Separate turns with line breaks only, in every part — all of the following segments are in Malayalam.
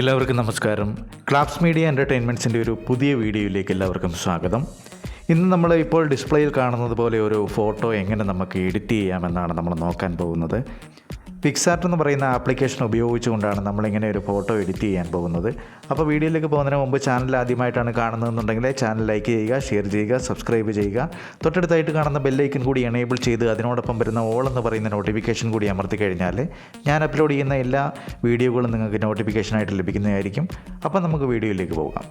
എല്ലാവർക്കും നമസ്കാരം. ക്ലാപ്സ് മീഡിയ എന്റർടൈൻമെന്റ്സിന്റെ ഒരു പുതിയ വീഡിയോയിലേക്ക് എല്ലാവർക്കും സ്വാഗതം. ഇന്ന് നമ്മൾ ഇപ്പോൾ ഡിസ്പ്ലേയിൽ കാണുന്നത് പോലെ ഒരു ഫോട്ടോ എങ്ങനെ നമുക്ക് എഡിറ്റ് ചെയ്യാമെന്നാണ് നമ്മൾ നോക്കാൻ പോകുന്നത്. പിക്സാർട്ട് എന്ന് പറയുന്ന ആപ്ലിക്കേഷൻ ഉപയോഗിച്ചുകൊണ്ടാണ് നമ്മളിങ്ങനെ ഒരു ഫോട്ടോ എഡിറ്റ് ചെയ്യാൻ പോകുന്നത്. അപ്പോൾ വീഡിയോയിലേക്ക് പോകുന്നതിന് മുമ്പ് ചാനൽ ആദ്യമായിട്ടാണ് കാണുന്നതെന്നുണ്ടെങ്കിൽ ചാനൽ ലൈക്ക് ചെയ്യുക ഷെയർ ചെയ്യുക സബ്സ്ക്രൈബ് ചെയ്യുക. തൊട്ടടുത്തായിട്ട് കാണുന്ന ബെല്ലൈക്കൻ കൂടി എനേബിൾ ചെയ്ത് അതിനോടൊപ്പം വരുന്ന ഓൾ എന്ന് പറയുന്ന നോട്ടിഫിക്കേഷൻ കൂടി അമർത്തി കഴിഞ്ഞാൽ ഞാൻ അപ്ലോഡ് ചെയ്യുന്ന എല്ലാ വീഡിയോകളും നിങ്ങൾക്ക് നോട്ടിഫിക്കേഷനായിട്ട് ലഭിക്കുന്നതായിരിക്കും. അപ്പോൾ നമുക്ക് വീഡിയോയിലേക്ക് പോകാം.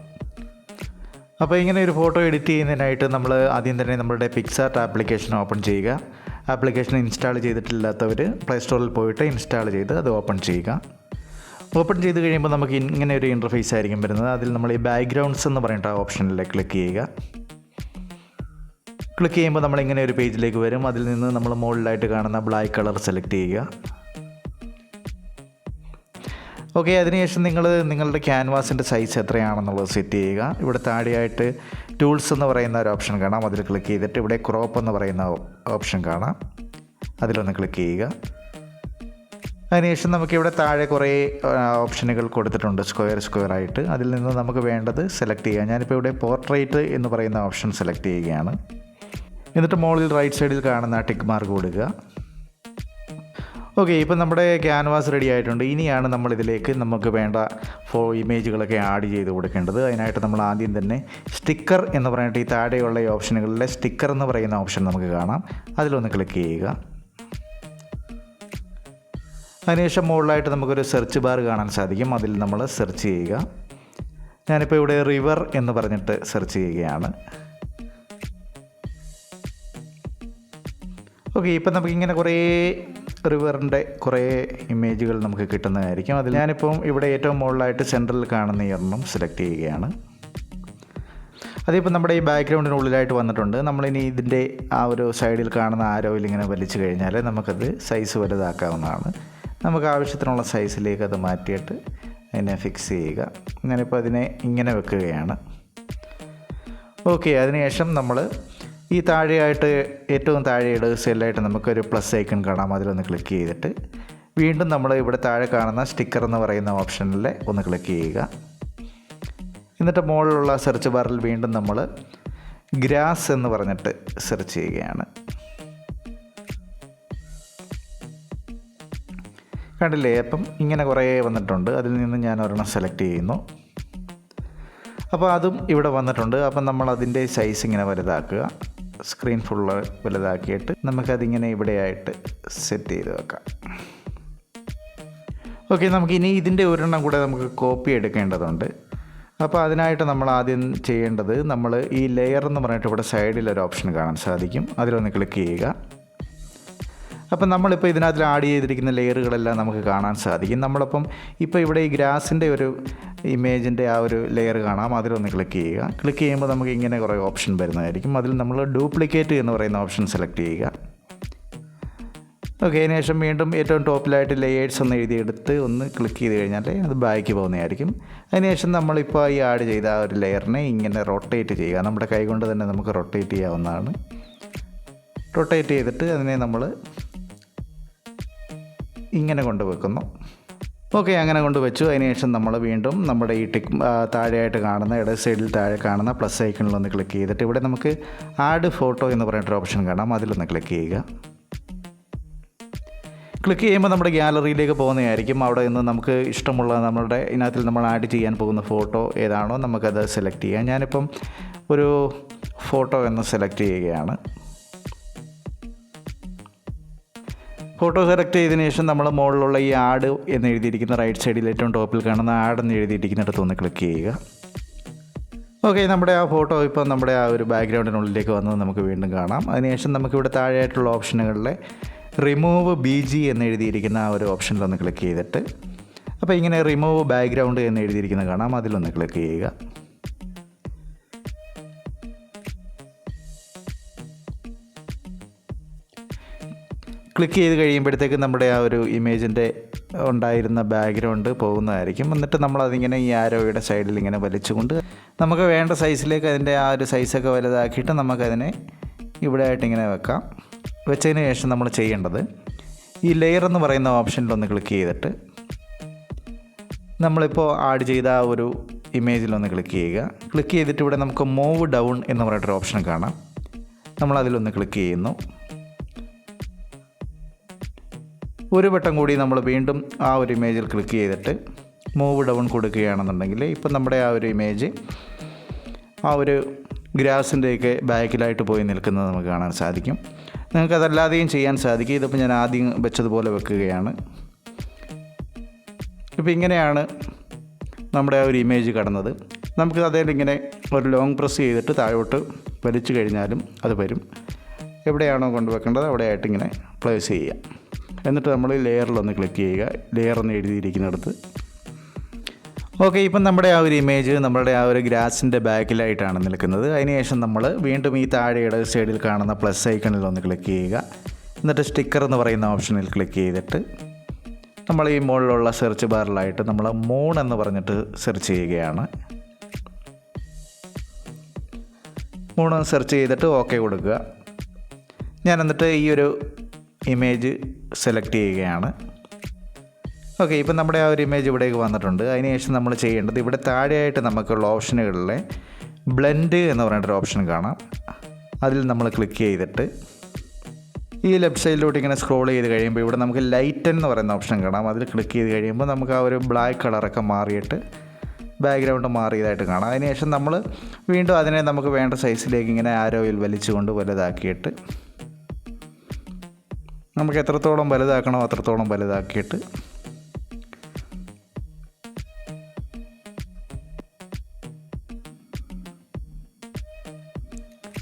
അപ്പോൾ ഇങ്ങനെ ഒരു ഫോട്ടോ എഡിറ്റ് ചെയ്യുന്നതിനായിട്ട് നമ്മൾ ആദ്യം തന്നെ നമ്മളുടെ പിക്സാർട്ട് ആപ്ലിക്കേഷൻ ഓപ്പൺ ചെയ്യുക. ആപ്ലിക്കേഷൻ ഇൻസ്റ്റാൾ ചെയ്തിട്ടില്ലാത്തവർ പ്ലേ സ്റ്റോറിൽ പോയിട്ട് ഇൻസ്റ്റാൾ ചെയ്ത് അത് ഓപ്പൺ ചെയ്യുക. ഓപ്പൺ ചെയ്ത് കഴിയുമ്പോൾ നമുക്ക് ഇങ്ങനെ ഒരു ഇന്റർഫേസ് ആയിരിക്കും വരുന്നത്. അതിൽ നമ്മൾ ഈ ബാക്ക്ഗ്രൗണ്ട്സ് എന്ന് പറഞ്ഞിട്ട് ആ ഓപ്ഷനിൽ ക്ലിക്ക് ചെയ്യുക. ക്ലിക്ക് ചെയ്യുമ്പോൾ നമ്മൾ ഇങ്ങനെ ഒരു പേജിലേക്ക് വരും. അതിൽ നിന്ന് നമ്മൾ മുകളിലായിട്ട് കാണുന്ന ബ്ലാക്ക് കളർ സെലക്ട് ചെയ്യുക. ഓക്കെ അതിനുശേഷം നിങ്ങൾ നിങ്ങളുടെ ക്യാൻവാസിന്റെ സൈസ് എത്രയാണെന്നുള്ളത് സെറ്റ് ചെയ്യുക. ഇവിടെ താഴെയായിട്ട് ടൂൾസ് എന്ന് പറയുന്ന ഒരു ഓപ്ഷൻ കാണാം. അതിൽ ക്ലിക്ക് ചെയ്തിട്ട് ഇവിടെ ക്രോപ്പ് എന്ന് പറയുന്ന ഓപ്ഷൻ കാണാം. അതിലൊന്ന് ക്ലിക്ക് ചെയ്യുക. അതിനുശേഷം നമുക്കിവിടെ താഴെ കുറേ ഓപ്ഷനുകൾ കൊടുത്തിട്ടുണ്ട്. സ്ക്വയർ സ്ക്വയർ ആയിട്ട്. അതിൽ നിന്ന് നമുക്ക് വേണ്ടത് സെലക്ട് ചെയ്യുക ഞാനിപ്പോൾ ഇവിടെ പോർട്രേറ്റ് എന്ന് പറയുന്ന ഓപ്ഷൻ സെലക്ട് ചെയ്യുകയാണ്. എന്നിട്ട് മുകളിൽ റൈറ്റ് സൈഡിൽ കാണുന്ന ടിക്ക് മാർക്ക് കൊടുക്കുക. ഓക്കെ ഇപ്പം നമ്മുടെ ക്യാൻവാസ് റെഡി ആയിട്ടുണ്ട്. ഇനിയാണ് നമ്മൾ ഇതിലേക്ക് നമുക്ക് വേണ്ട ഫോ ഇമേജുകളൊക്കെ ആഡ് ചെയ്ത് കൊടുക്കേണ്ടത്. അതിനായിട്ട് നമ്മൾ ആദ്യം തന്നെ സ്റ്റിക്കർ എന്ന് പറഞ്ഞിട്ട് ഈ താഴെയുള്ള ഈ ഓപ്ഷനുകളിലെ സ്റ്റിക്കർ എന്ന് പറയുന്ന ഓപ്ഷൻ നമുക്ക് കാണാം. അതിലൊന്ന് ക്ലിക്ക് ചെയ്യുക. അതിനുശേഷം മുകളിലായിട്ട് നമുക്കൊരു സെർച്ച് ബാർ കാണാൻ സാധിക്കും. അതിൽ നമ്മൾ സെർച്ച് ചെയ്യുക. ഞാനിപ്പോൾ ഇവിടെ റിവർ എന്ന് പറഞ്ഞിട്ട് സെർച്ച് ചെയ്യുകയാണ്. ഓക്കെ ഇപ്പം നമുക്കിങ്ങനെ കുറേ റിവറിന്റെ കുറേ ഇമേജുകൾ നമുക്ക് കിട്ടുന്നതായിരിക്കും. അതിൽ ഞാനിപ്പം ഇവിടെ ഏറ്റവും മുകളിലായിട്ട് സെൻട്രലിൽ കാണുന്ന ഈ സെലക്ട് ചെയ്യുകയാണ്. അതിപ്പോൾ നമ്മുടെ ഈ ബാക്ക്ഗ്രൗണ്ടിനുള്ളിലായിട്ട് വന്നിട്ടുണ്ട്. നമ്മളിനി ഇതിന്റെ ആ ഒരു സൈഡിൽ കാണുന്ന ആരോയിൽ ഇങ്ങനെ വലിച്ചു കഴിഞ്ഞാൽ നമുക്കത് സൈസ് വലുതാക്കാവുന്നതാണ്. നമുക്ക് ആവശ്യത്തിനുള്ള സൈസിലേക്ക് അത് മാറ്റിയിട്ട് അതിനെ ഫിക്സ് ചെയ്യുക. ഞാനിപ്പോൾ അതിനെ ഇങ്ങനെ വെക്കുകയാണ്. ഓക്കെ അതിനുശേഷം നമ്മൾ ഈ താഴെയായിട്ട് ഏറ്റവും താഴെയുള്ള ഇടത് നമുക്കൊരു പ്ലസ് ഐക്കൺ കാണാം. അതിലൊന്ന് ക്ലിക്ക് ചെയ്തിട്ട് വീണ്ടും നമ്മൾ ഇവിടെ താഴെ കാണുന്ന സ്റ്റിക്കർ എന്ന് പറയുന്ന ഓപ്ഷനിൽ ഒന്ന് ക്ലിക്ക് ചെയ്യുക. എന്നിട്ട് മുകളിലുള്ള സെർച്ച് ബാറിൽ വീണ്ടും നമ്മൾ ഗ്രാസ് എന്ന് പറഞ്ഞിട്ട് സെർച്ച് ചെയ്യുകയാണ്. കണ്ടില്ലേ? അപ്പം ഇങ്ങനെ കുറേ വന്നിട്ടുണ്ട്. അതിൽ നിന്ന് ഞാൻ ഒരെണ്ണം സെലക്ട് ചെയ്യുന്നു. അപ്പോൾ അതും ഇവിടെ വന്നിട്ടുണ്ട്. അപ്പം നമ്മൾ അതിന്റെ സൈസ് ഇങ്ങനെ വലുതാക്കുക. സ്ക്രീൻ ഫുള്ള് വലുതാക്കിയിട്ട് നമുക്കതിങ്ങനെ ഇവിടെയായിട്ട് സെറ്റ് ചെയ്ത് വെക്കാം. ഓക്കെ നമുക്ക് ഇനി ഇതിന്റെ ഒരെണ്ണം കൂടെ നമുക്ക് കോപ്പി എടുക്കേണ്ടതുണ്ട്. അപ്പോൾ അതിനായിട്ട് നമ്മൾ ആദ്യം ചെയ്യേണ്ടത് നമ്മൾ ഈ ലെയർ എന്ന് പറഞ്ഞിട്ട് ഇവിടെ സൈഡിൽ ഒരു ഓപ്ഷൻ കാണാൻ സാധിക്കും. അതിലൊന്ന് ക്ലിക്ക് ചെയ്യുക. അപ്പം നമ്മളിപ്പോൾ ഇതിനകത്ത് ആഡ് ചെയ്തിരിക്കുന്ന ലെയറുകളെല്ലാം നമുക്ക് കാണാൻ സാധിക്കും. നമ്മളപ്പം ഇപ്പോൾ ഇവിടെ ഈ ഗ്രാസിന്റെ ഒരു ഇമേജിന്റെ ആ ഒരു ലെയർ കാണാം. അതിലൊന്ന് ക്ലിക്ക് ചെയ്യുക. ക്ലിക്ക് ചെയ്യുമ്പോൾ നമുക്ക് ഇങ്ങനെ കുറേ ഓപ്ഷൻ വരുന്നതായിരിക്കും. അതിൽ നമ്മൾ ഡ്യൂപ്ലിക്കേറ്റ് എന്ന് പറയുന്ന ഓപ്ഷൻ സെലക്ട് ചെയ്യുക. ഓക്കെ അതിന് ശേഷം വീണ്ടും ഏറ്റവും ടോപ്പിലായിട്ട് ലേയേഴ്സ് ഒന്ന് എഴുതിയെടുത്ത് ഒന്ന് ക്ലിക്ക് ചെയ്ത് കഴിഞ്ഞാൽ അത് ബാക്ക് പോകുന്നതായിരിക്കും. അതിനുശേഷം നമ്മളിപ്പോൾ ഈ ആഡ് ചെയ്ത ആ ഒരു ലെയറിനെ ഇങ്ങനെ റൊട്ടേറ്റ് ചെയ്യുക. നമ്മുടെ കൈകൊണ്ട് തന്നെ നമുക്ക് റൊട്ടേറ്റ് ചെയ്യാവുന്നതാണ്. റൊട്ടേറ്റ് ചെയ്തിട്ട് അതിനെ നമ്മൾ ഇങ്ങനെ കൊണ്ടുവെക്കുന്നു ഓക്കെ അങ്ങനെ കൊണ്ട് വെച്ചു. അതിനുശേഷം നമ്മൾ വീണ്ടും നമ്മുടെ ഈ ടിക് താഴെയായിട്ട് കാണുന്ന ഇടത് സൈഡിൽ താഴെ കാണുന്ന പ്ലസ് ഐക്കണിൽ ഒന്ന് ക്ലിക്ക് ചെയ്തിട്ട് ഇവിടെ നമുക്ക് ആഡ് ഫോട്ടോ എന്ന് പറഞ്ഞിട്ടൊരു ഓപ്ഷൻ കാണാം. അതിലൊന്ന് ക്ലിക്ക് ചെയ്യുക. ക്ലിക്ക് ചെയ്യുമ്പോൾ നമ്മുടെ ഗ്യാലറിയിലേക്ക് പോകുന്നതായിരിക്കും. അവിടെ നിന്ന് നമുക്ക് ഇഷ്ടമുള്ള നമ്മുടെ ഇതിനകത്തിൽ നമ്മൾ ആഡ് ചെയ്യാൻ പോകുന്ന ഫോട്ടോ ഏതാണോ നമുക്കത് സെലക്ട് ചെയ്യാം. ഞാനിപ്പം ഒരു ഫോട്ടോ എന്ന് സെലക്ട് ചെയ്യുകയാണ്. ഫോട്ടോ സെലക്ട് ചെയ്തതിന് ശേഷം നമ്മൾ മുകളിലുള്ള ഈ ആഡ് എന്ന് എഴുതിയിരിക്കുന്ന റൈറ്റ് സൈഡിൽ ഏറ്റവും ടോപ്പിൽ കാണുന്ന ആഡ് എന്ന് എഴുതിയിരിക്കുന്നിടത്ത് ഒന്ന് ക്ലിക്ക് ചെയ്യുക. ഓക്കെ നമ്മുടെ ആ ഫോട്ടോ ഇപ്പോൾ നമ്മുടെ ആ ഒരു ബാക്ക്ഗ്രൗണ്ടിനുള്ളിലേക്ക് വന്നത് നമുക്ക് വീണ്ടും കാണാം. അതിനുശേഷം നമുക്കിവിടെ താഴെയായിട്ടുള്ള ഓപ്ഷനുകളിലെ റിമൂവ് ബി ജി എന്ന് എഴുതിയിരിക്കുന്ന ആ ഒരു ഓപ്ഷനിലൊന്ന് ക്ലിക്ക് ചെയ്തിട്ട്. അപ്പോൾ ഇങ്ങനെ റിമൂവ് ബാക്ക്ഗ്രൗണ്ട് എന്ന് എഴുതിയിരിക്കുന്നത് കാണാം. അതിലൊന്ന് ക്ലിക്ക് ചെയ്യുക. ക്ലിക്ക് ചെയ്ത് കഴിയുമ്പോഴത്തേക്ക് നമ്മുടെ ആ ഒരു ഇമേജിന്റെ ഉണ്ടായിരുന്ന ബാക്ക്ഗ്രൗണ്ട് പോകുന്നതായിരിക്കും. എന്നിട്ട് നമ്മളതിങ്ങനെ ഈ ആരോയുടെ സൈഡിൽ ഇങ്ങനെ വലിച്ചുകൊണ്ട് നമുക്ക് വേണ്ട സൈസിലേക്ക് അതിന്റെ ആ ഒരു സൈസൊക്കെ വലുതാക്കിയിട്ട് നമുക്കതിനെ ഇവിടെ ആയിട്ട് ഇങ്ങനെ വെക്കാം. വെച്ചതിന് ശേഷം നമ്മൾ ചെയ്യേണ്ടത് ഈ ലെയർ എന്ന് പറയുന്ന ഓപ്ഷനിലൊന്ന് ക്ലിക്ക് ചെയ്തിട്ട് നമ്മളിപ്പോൾ ആഡ് ചെയ്ത ആ ഒരു ഇമേജിലൊന്ന് ക്ലിക്ക് ചെയ്യുക. ക്ലിക്ക് ചെയ്തിട്ട് ഇവിടെ നമുക്ക് മൂവ് ഡൗൺ എന്ന് പറഞ്ഞിട്ടൊരു ഓപ്ഷൻ കാണാം. നമ്മളതിലൊന്ന് ക്ലിക്ക് ചെയ്യുന്നു. ഒരു വട്ടം കൂടി നമ്മൾ വീണ്ടും ആ ഒരു ഇമേജിൽ ക്ലിക്ക് ചെയ്തിട്ട് മൂവ് ഡൗൺ കൊടുക്കുകയാണെന്നുണ്ടെങ്കിൽ ഇപ്പം നമ്മുടെ ആ ഒരു ഇമേജ് ആ ഒരു ഗ്രാസിന്റെയൊക്കെ ബാക്കിലായിട്ട് പോയി നിൽക്കുന്നത് നമുക്ക് കാണാൻ സാധിക്കും. നിങ്ങൾക്ക് അതല്ലാതെയും ചെയ്യാൻ സാധിക്കും. ഇതിപ്പോൾ ഞാൻ ആദ്യം വെച്ചതുപോലെ വെക്കുകയാണ്. ഇപ്പോൾ ഇങ്ങനെയാണ് നമ്മുടെ ആ ഒരു ഇമേജ് കടന്നത്. നമുക്ക് അതിൽ ഇങ്ങനെ ഒരു ലോങ് പ്രസ് ചെയ്തിട്ട് താഴോട്ട് വലിച്ചു കഴിഞ്ഞാലും അത് വരും. എവിടെയാണോ കൊണ്ടുവെക്കേണ്ടത് അവിടെയായിട്ട് ഇങ്ങനെ പ്ലേസ് ചെയ്യുക. എന്നിട്ട് നമ്മൾ ലെയറിലൊന്ന് ക്ലിക്ക് ചെയ്യുക. ലെയർ എന്ന് എഴുതിയിരിക്കുന്നിടത്ത്. ഓക്കെ ഇപ്പം നമ്മുടെ ആ ഒരു ഇമേജ് നമ്മുടെ ആ ഒരു ഗ്രാസിന്റെ ബാക്കിലായിട്ടാണ് നിൽക്കുന്നത്. അതിനുശേഷം നമ്മൾ വീണ്ടും ഈ താഴെയുടെ സൈഡിൽ കാണുന്ന പ്ലസ് ഐക്കണിൽ ഒന്ന് ക്ലിക്ക് ചെയ്യുക. എന്നിട്ട് സ്റ്റിക്കർ എന്ന് പറയുന്ന ഓപ്ഷനിൽ ക്ലിക്ക് ചെയ്തിട്ട് നമ്മൾ ഈ മുകളിലുള്ള സെർച്ച് ബാറിലായിട്ട് നമ്മൾ മൂൺ എന്ന് പറഞ്ഞിട്ട് സെർച്ച് ചെയ്യുകയാണ്. മൂൺ സെർച്ച് ചെയ്തിട്ട് ഓക്കെ കൊടുക്കുക. ഞാൻ എന്നിട്ട് ഈ ഒരു ഇമേജ് സെലക്ട് ചെയ്യുകയാണ്. ഓക്കെ ഇപ്പം നമ്മുടെ ആ ഒരു ഇമേജ് ഇവിടേക്ക് വന്നിട്ടുണ്ട്. അതിനുശേഷം നമ്മൾ ചെയ്യേണ്ടത് ഇവിടെ താഴെയായിട്ട് നമുക്കുള്ള ഓപ്ഷനുകളിലെ ബ്ലെൻഡ് എന്ന് പറഞ്ഞിട്ടൊരു ഓപ്ഷൻ കാണാം. അതിൽ നമ്മൾ ക്ലിക്ക് ചെയ്തിട്ട് ഈ ലെഫ്റ്റ് സൈഡിലോട്ട് ഇങ്ങനെ സ്ക്രോൾ ചെയ്ത് കഴിയുമ്പോൾ ഇവിടെ നമുക്ക് ലൈറ്റൻ എന്ന് പറയുന്ന ഓപ്ഷൻ കാണാം. അതിൽ ക്ലിക്ക് ചെയ്ത് കഴിയുമ്പോൾ നമുക്ക് ആ ഒരു ബ്ലാക്ക് കളറൊക്കെ മാറിയിട്ട് ബാക്ക്ഗ്രൗണ്ട് മാറിയതായിട്ട് കാണാം. അതിനുശേഷം നമ്മൾ വീണ്ടും അതിനെ നമുക്ക് വേണ്ട സൈസിലേക്ക് ഇങ്ങനെ ആരോയിൽ വലിച്ചുകൊണ്ട് വലുതാക്കിയിട്ട് നമുക്ക് എത്രത്തോളം വലുതാക്കണോ അത്രത്തോളം വലുതാക്കിയിട്ട്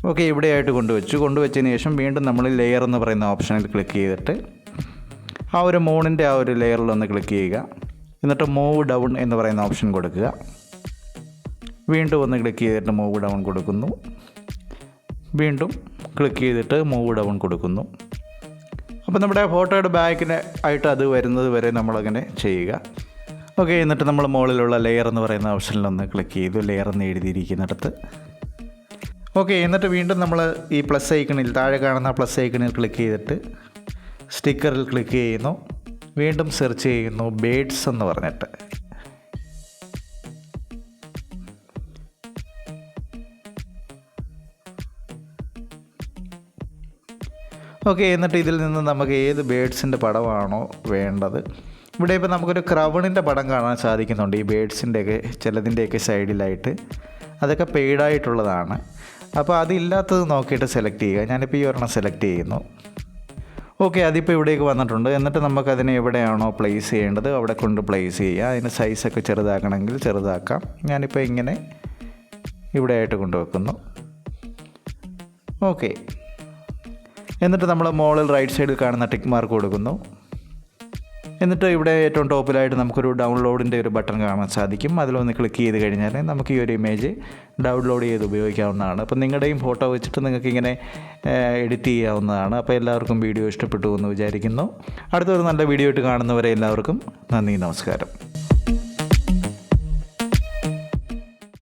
ഓക്കെ ഇവിടെയായിട്ട് കൊണ്ടുവച്ചു. കൊണ്ടുവച്ചതിന് ശേഷം വീണ്ടും നമ്മൾ ലെയർ എന്ന് പറയുന്ന ഓപ്ഷനിൽ ക്ലിക്ക് ചെയ്തിട്ട് ആ ഒരു മൂണിന്റെ ആ ഒരു ലെയറിൽ ഒന്ന് ക്ലിക്ക് ചെയ്യുക. എന്നിട്ട് മൂവ് ഡൗൺ എന്ന് പറയുന്ന ഓപ്ഷൻ കൊടുക്കുക. വീണ്ടും ഒന്ന് ക്ലിക്ക് ചെയ്തിട്ട് മൂവ് ഡൗൺ കൊടുക്കുന്നു. വീണ്ടും ക്ലിക്ക് ചെയ്തിട്ട് മൂവ് ഡൗൺ കൊടുക്കുന്നു. അപ്പോൾ നമ്മുടെ ഫോട്ടോയുടെ ബാക്കിന് ആയിട്ട് അത് വരുന്നത് വരെ നമ്മളങ്ങനെ ചെയ്യുക. ഓക്കെ എന്നിട്ട് നമ്മൾ മുകളിലുള്ള ലെയർ എന്ന് പറയുന്ന ഓപ്ഷനിലൊന്ന് ക്ലിക്ക് ചെയ്തു. ലെയർ എന്ന് എഴുതിയിരിക്കുന്നിടത്ത്. ഓക്കെ എന്നിട്ട് വീണ്ടും നമ്മൾ ഈ പ്ലസ് ഐക്കണിൽ താഴെ കാണുന്ന പ്ലസ് ഐക്കണിൽ ക്ലിക്ക് ചെയ്തിട്ട് സ്റ്റിക്കറിൽ ക്ലിക്ക് ചെയ്യുന്നു. വീണ്ടും സെർച്ച് ചെയ്യുന്നു. ബേഡ്സ് എന്ന് പറഞ്ഞിട്ട്. ഓക്കെ എന്നിട്ട് ഇതിൽ നിന്ന് നമുക്ക് ഏത് ബേഡ്സിന്റെ പടമാണോ വേണ്ടത്. ഇവിടെ ഇപ്പോൾ നമുക്കൊരു ക്രവണിന്റെ പടം കാണാൻ സാധിക്കുന്നുണ്ട്. ഈ ബേഡ്സിന്റെയൊക്കെ ചിലതിന്റെയൊക്കെ സൈഡിലായിട്ട്. അതൊക്കെ പെയ്ഡായിട്ടുള്ളതാണ് അപ്പോൾ അതില്ലാത്തത് നോക്കിയിട്ട് സെലക്ട് ചെയ്യുക. ഞാനിപ്പോൾ ഈ ഒരെണ്ണം സെലക്ട് ചെയ്യുന്നു. ഓക്കെ അതിപ്പോൾ ഇവിടേക്ക് വന്നിട്ടുണ്ട്. എന്നിട്ട് നമുക്കതിനെ എവിടെയാണോ പ്ലേസ് ചെയ്യേണ്ടത് അവിടെ കൊണ്ട് പ്ലേസ് ചെയ്യുക. അതിന് സൈസൊക്കെ ചെറുതാക്കണമെങ്കിൽ ചെറുതാക്കാം. ഞാനിപ്പോൾ ഇങ്ങനെ ഇവിടെ ആയിട്ട് കൊണ്ടുവെക്കുന്നു ഓക്കെ എന്നിട്ട് നമ്മൾ മോളിൽ റൈറ്റ് സൈഡിൽ കാണുന്ന ടിക്ക് മാർക്ക് കൊടുക്കുന്നു. എന്നിട്ട് ഇവിടെ ഏറ്റവും ടോപ്പിലായിട്ട് നമുക്കൊരു ഡൗൺലോഡിന്റെ ഒരു ബട്ടൺ കാണാൻ സാധിക്കും. അതിലൊന്ന് ക്ലിക്ക് ചെയ്ത് കഴിഞ്ഞാൽ നമുക്ക് ഈ ഒരു ഇമേജ് ഡൗൺലോഡ് ചെയ്ത് ഉപയോഗിക്കാവുന്നതാണ്. അപ്പോൾ നിങ്ങളുടെയും ഫോട്ടോ വെച്ചിട്ട് നിങ്ങൾക്ക് ഇങ്ങനെ എഡിറ്റ് ചെയ്യാവുന്നതാണ്. അപ്പോൾ എല്ലാവർക്കും വീഡിയോ ഇഷ്ടപ്പെട്ടു എന്ന് വിചാരിക്കുന്നു. അടുത്തൊരു നല്ല വീഡിയോ ആയിട്ട് കാണുന്നവരെ എല്ലാവർക്കും നന്ദി നമസ്കാരം.